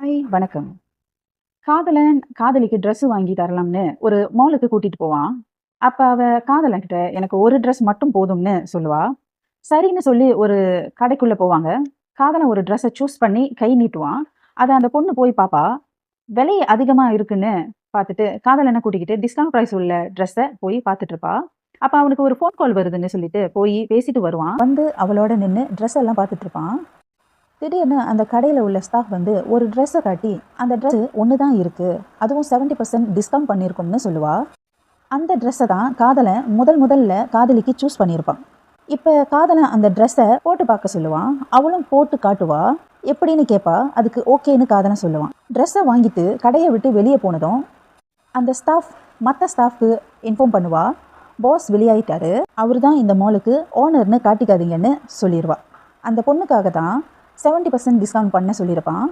Hi வணக்கம். காதலன் காதலிக்கு ட்ரெஸ் வாங்கி தரலாம்னு ஒரு மாலுக்கு கூட்டிட்டு போவான். அப்ப அவ காதலன்கிட்ட எனக்கு ஒரு ட்ரெஸ் மட்டும் போதும்னு சொல்லுவா. சரின்னு சொல்லி ஒரு கடைக்குள்ள போவாங்க. காதலன் ஒரு ட்ரெஸ்ஸை சூஸ் பண்ணி கை நீட்டுவான். அதை அந்த பொண்ணு போய் பாப்பா. விலை அதிகமா இருக்குன்னு பார்த்துட்டு காதலனை கூட்டிக்கிட்டு டிஸ்கவுண்ட் ப்ரைஸ் உள்ள ட்ரெஸ்ஸை போய் பார்த்துட்டு இருப்பா. அப்ப அவனுக்கு ஒரு ஃபோன் கால் வருதுன்னு சொல்லிட்டு போய் பேசிட்டு வருவான். வந்து அவளோட நின்று ட்ரெஸ் எல்லாம் பார்த்துட்டு இருப்பான். திடீர்னு அந்த கடையில் உள்ள ஸ்டாஃப் வந்து ஒரு ட்ரெஸ்ஸை காட்டி, அந்த ட்ரெஸ் ஒன்று தான் இருக்குது அதுவும் 70% டிஸ்கவுண்ட் பண்ணியிருக்கோம்னு சொல்லுவா. அந்த ட்ரெஸ்ஸை தான் காதலை முதல் முதல்ல காதலிக்கு சூஸ் பண்ணியிருப்பான். இப்போ காதலை அந்த ட்ரெஸ்ஸை போட்டு பார்க்க சொல்லுவான். அவளும் போட்டு காட்டுவா. எப்படின்னு கேட்பா. அதுக்கு ஓகேன்னு காதலன் சொல்லுவான். ட்ரெஸ்ஸை வாங்கிட்டு கடையை விட்டு வெளியே போனதும், அந்த ஸ்டாஃப் மற்ற ஸ்டாஃப்க்கு இன்ஃபார்ம் பண்ணுவா. பாஸ் வெளியாயிட்டாரு. அவர் தான் இந்த மாலுக்கு ஓனர்னு காட்டிக்காதீங்கன்னு சொல்லிடுவா அந்த பொண்ணுக்காக தான் செவன்ட்டி பர்சன்ட் டிஸ்கவுண்ட் பண்ண சொல்லியிருப்பான்.